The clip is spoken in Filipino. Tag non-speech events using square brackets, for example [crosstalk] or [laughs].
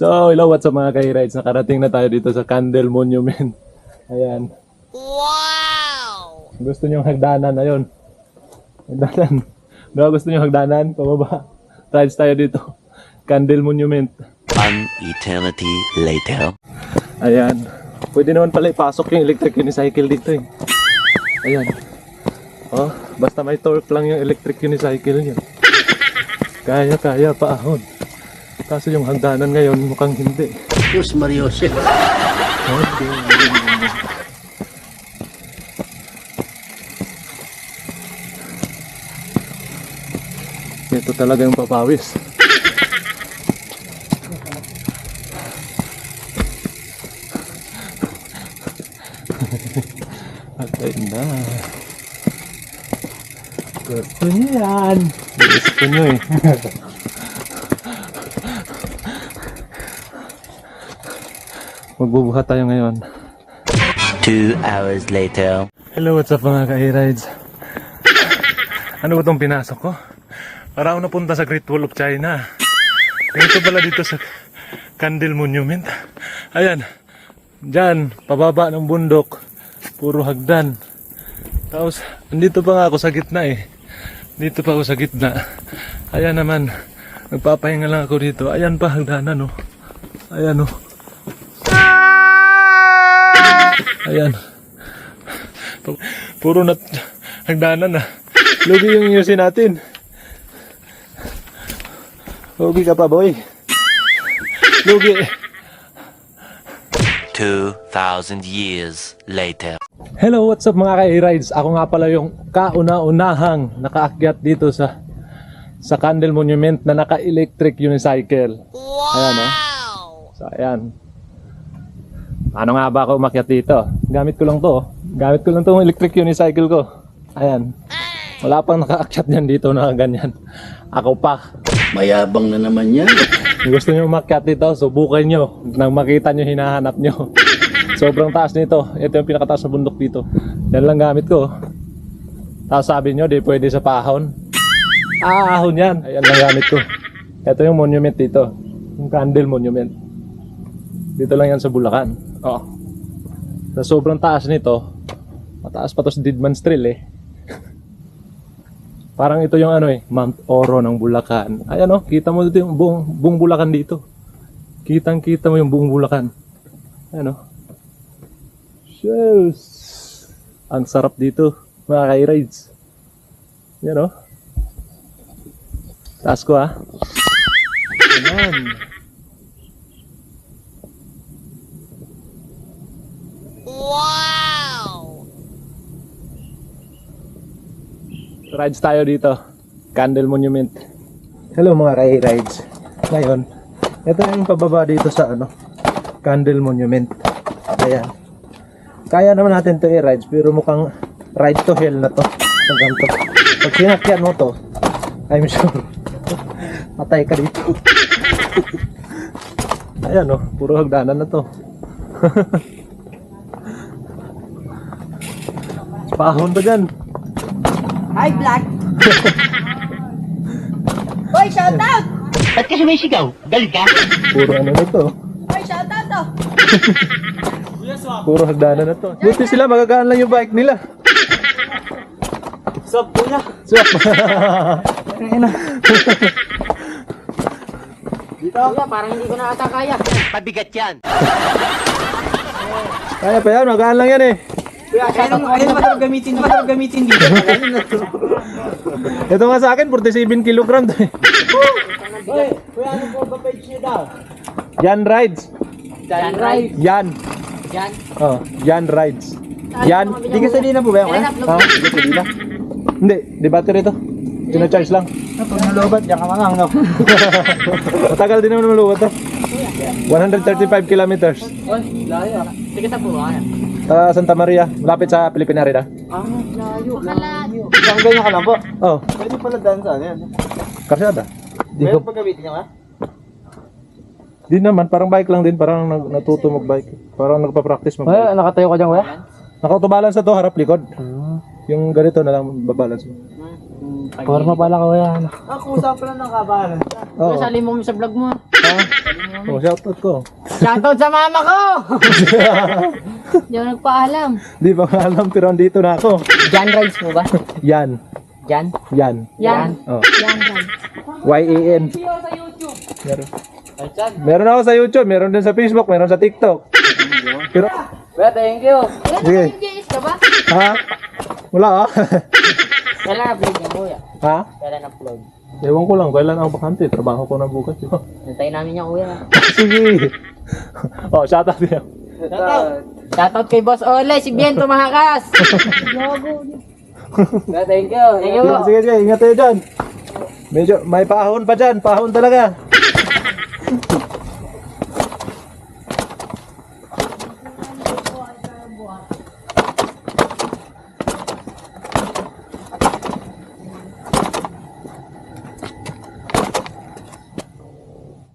So, hello, what's up mga ka-rides? Nakarating na tayo dito sa Candle Monument. [laughs] Ayan. Wow! Gusto nyo hagdanan, ayun. Hagdanan. Diba gusto nyo hagdanan? Pababa. Rides tayo dito. Candle Monument. One eternity later. Ayan. Pwede naman pala ipasok yung electric unicycle dito eh. Ayan. Oh, basta may torque lang yung electric unicycle niya. Kaya, kaya, paahon. Kaso yung hagdanan ngayon mukhang hindi. Diyos Mariose. Ito talaga yung papawis. [laughs] Patay na. Gusto niyo yan. Gusto niyo eh. [laughs] Magbubuhat tayo ngayon. Two hours later. Hello, what's up mga ka-rides? ano ba itong pinasok ko? Para ako napunta sa Great Wall of China. Ganito pala dito sa Candle Monument. Ayan. Diyan, pababa ng bundok. Puro hagdan. Tapos, andito pa nga ako sa gitna eh. Dito pa ako sa gitna. Ayan naman. Nagpapahinga lang ako dito. Ayan pa hagdanan oh. Ayan oh. Ayan. Pu- Puro na hagdanan na. Lugi yung yusin natin. Lugi ka pa, boy. Lugi. Two thousand years later. Hello, what's up mga ka-rides? Ako nga pala yung kauna-unahang nakaakyat dito sa sa Candle Monument na naka-electric unicycle. Ayan, oh. So, ayan. Ano nga ba ako umakyat dito? Gamit ko lang to. oh. Gamit ko lang tong electric unicycle ko. Ayan. Wala pang nakaakyat niyan dito na ganyan. Ako pa. Mayabang na naman yan. Kung gusto nyo umakyat dito, subukan nyo nang makita nyo hinahanap nyo. Sobrang taas nito. Ito yung pinakataas na bundok dito. Yan lang gamit ko. Tapos sabi nyo, di pwede sa pahon. Ah, ahon yan. Ayan lang gamit ko. Ito yung monument dito. Yung candle monument. Dito lang yan sa Bulacan. Oh. Sa sobrang taas nito, mataas pa to sa Didman's Trail eh. [laughs] Parang ito yung ano eh, Mount Oro ng Bulacan. Ayan oh, kita mo dito yung buong, buong Bulacan dito. Kitang kita mo yung buong Bulacan. Ayan oh. Shells. Ang sarap dito, mga ka-rides. Yan oh. Taas ko ah. Ayan. Rides tayo dito. Candle Monument. Hello mga ka-rides. Ngayon, ito yung pababa dito sa ano, Candle Monument. Ayan. Kaya naman natin to i-rides pero mukhang ride to hell na to. Hanggang to. Pag sinakyan mo to, I'm sure, [laughs] patay ka dito. [laughs] Ayan oh, puro hagdanan na to. [laughs] Pahon ba dyan? Hi, Black! [laughs] Hoy, shout out! Ba't ka sumisigaw? Galit ka? Puro ano na to. Hoy, shout out to! Puro hagdanan na to. Buti sila, magagaan lang yung bike nila. Sup, kuya? Swap. Dito ako, parang hindi ko na ata kaya. Pabigat yan. Kaya pa yan, magaan lang yan eh. Kuya, out. Ano ba gamitin? Ba gamitin dito? [laughs] Ito nga sa akin, 47 kilogram to eh. Hoy, kuya, ano po ba page niyo daw? Yan rides. Yan, right. Yan. Yan. Oh, yan rides. Yan. Di ka na po ba yung Ha? Hindi, di battery to. Sina-charge lang. Pag nalubat, yan ka mangang, no? [laughs] Matagal din naman maluwat to. 135 kilometers. Hoy, layo. Sige sa po. Sa Santa Maria, malapit sa Pilipina rin ah. Ah, layo. Layo. Isang ganyan ka lang po. Oh, Pwede pala daan sa ano yan. karsada. Di ko, pa gamitin niya ka? di naman, parang bike lang din, parang nag, natuto mag-bike. Parang nagpa-practice mag Hoy, nakatayo ka dyan, kuya? Naka-autobalance na to, harap likod. Yung ganito na lang babalance mo. Forma pala, kuya. Ako, usap pala ng kabalan. Oo. Sali mo sa vlog mo. Ha? Oh, shoutout ko. Shoutout sa mama ko! [laughs] Hindi ako nagpaalam. Di ba nga alam, pero andito na ako. Jan Rides mo ba? Yan. Jan? Yan. Yan. Oh. Yan, yan. Y-A-N. Meron. Meron ako sa YouTube, meron din sa Facebook, meron sa TikTok. Pero, Kuya, thank you. Wala Sige. na ka ba? ha? Wala ah. Kailan na-upload niya, kuya? ha? Kailan na-upload? Ewan ko lang, kailan ako bakante. Trabaho ko na bukas. Yun. Hintayin namin niya, kuya. [laughs] Sige. oh, shoutout niya. Shoutout Shoutout kay Boss Ole, si Bien tumakas. [laughs] Thank you. Thank you. po. Sige, sige, ingat tayo dyan. Medyo, may pahon pa dyan, pahon talaga. [laughs]